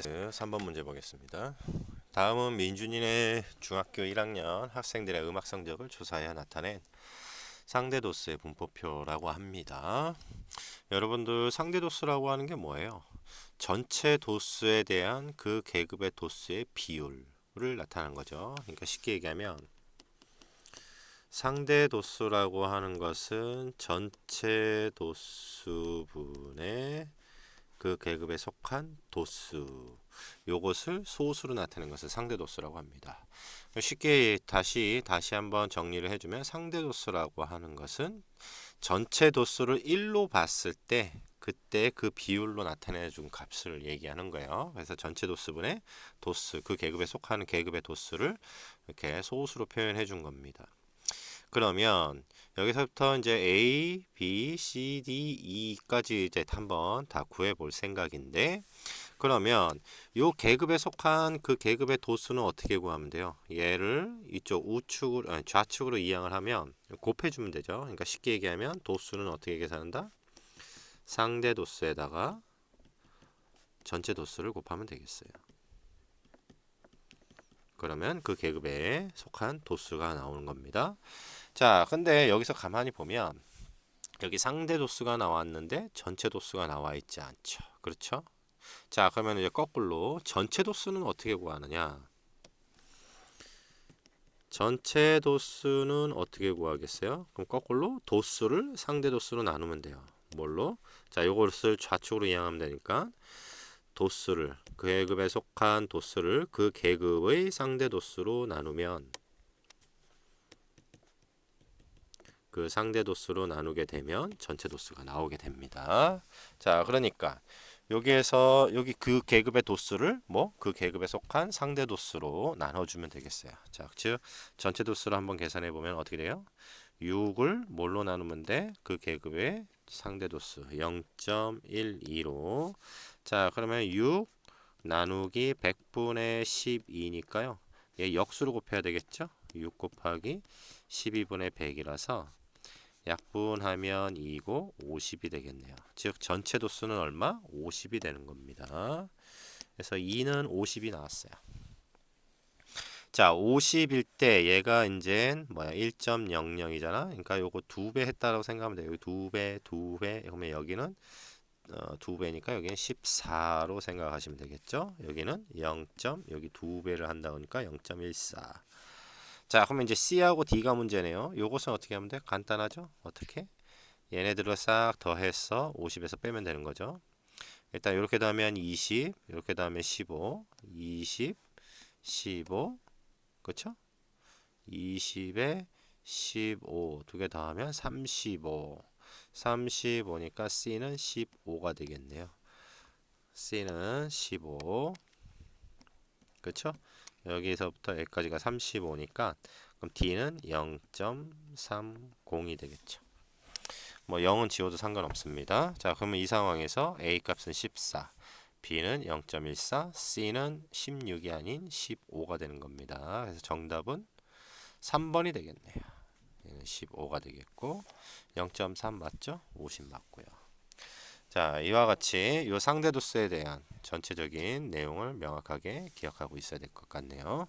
3번 문제 보겠습니다. 다음은 민준이네 중학교 1학년 학생들의 음악 성적을 조사하여 나타낸 상대 도수의 분포표라고 합니다. 여러분들 상대 도수라고 하는 게 뭐예요? 전체 도수에 대한 그 계급의 도수의 비율을 나타내는 거죠. 그러니까 쉽게 얘기하면 상대 도수라고 하는 것은 전체 도수분의 그 계급에 속한 도수 요것을 소수로 나타내는 것을 상대 도수라고 합니다. 쉽게 다시 다시 한번 정리를 해주면 상대 도수라고 하는 것은 전체 도수를 1로 봤을 때 그때 그 비율로 나타내 준 값을 얘기하는 거예요. 그래서 전체 도수분의 도수 그 계급에 속하는 계급의 도수를 이렇게 소수로 표현해 준 겁니다. 그러면 여기서부터 이제 A, B, C, D, E까지 이제 한번 다 구해 볼 생각인데 그러면 요 계급에 속한 그 계급의 도수는 어떻게 구하면 돼요? 얘를 이쪽 우측으로 아니, 좌측으로 이항을 하면 곱해 주면 되죠. 그러니까 쉽게 얘기하면 도수는 어떻게 계산한다? 상대 도수에다가 전체 도수를 곱하면 되겠어요. 그러면 그 계급에 속한 도수가 나오는 겁니다. 자, 근데 여기서 가만히 보면 여기 상대 도수가 나왔는데 전체 도수가 나와 있지 않죠. 그렇죠? 자, 그러면 이제 거꾸로 전체 도수는 어떻게 구하느냐? 전체 도수는 어떻게 구하겠어요? 그럼 거꾸로 도수를 상대 도수로 나누면 돼요. 뭘로? 자, 요것을 좌측으로 이항하면 되니까 도수를 그 계급에 속한 도수를 그 계급의 상대 도수로 나누면 그 상대 도수로 나누게 되면 전체 도수가 나오게 됩니다. 자, 그러니까 여기에서 여기 그 계급의 도수를 뭐 그 계급에 속한 상대 도수로 나눠주면 되겠어요. 자, 즉 전체 도수를 한번 계산해 보면 어떻게 돼요? 6을 뭘로 나누면 돼? 그 계급의 상대 도수 0.12로 자, 그러면 6 나누기 100분의 12니까요. 얘 역수로 곱해야 되겠죠? 6 곱하기 12분의 100이라서 약분하면 2고 50이 되겠네요. 즉 전체 도수는 얼마? 50이 되는 겁니다. 그래서 2는 50이 나왔어요. 자, 50일 때 얘가 이제 뭐야? 1.00이잖아. 그러니까 요거 두 배 했다라고 생각하면 돼요. 두 배, 두 배. 그러면 여기는 어, 두 배니까 여기는 14로 생각하시면 되겠죠. 여기는 0. 여기 두 배를 한다 보니까 0.14. 자, 그러면 이제 C하고 D가 문제네요. 요것은 어떻게 하면 돼? 간단하죠? 어떻게? 얘네들을 싹 더해서 50에서 빼면 되는 거죠. 일단 이렇게 더하면 20, 이렇게 더하면 15, 20, 15, 그렇죠? 20에 15 두 개 더하면 35. 35니까 C는 15가 되겠네요. C는 15. 그렇죠? 여기서부터 여기까지가 35니까 그럼 D는 0.30이 되겠죠. 뭐 0은 지워도 상관없습니다. 자, 그러면 이 상황에서 A 값은 14, B는 0.14, C는 16이 아닌 15가 되는 겁니다. 그래서 정답은 3번이 되겠네요. 얘는 15가 되겠고 0.3 맞죠? 50 맞고요. 자, 이와 같이 이 상대도수에 대한 전체적인 내용을 명확하게 기억하고 있어야 될 것 같네요.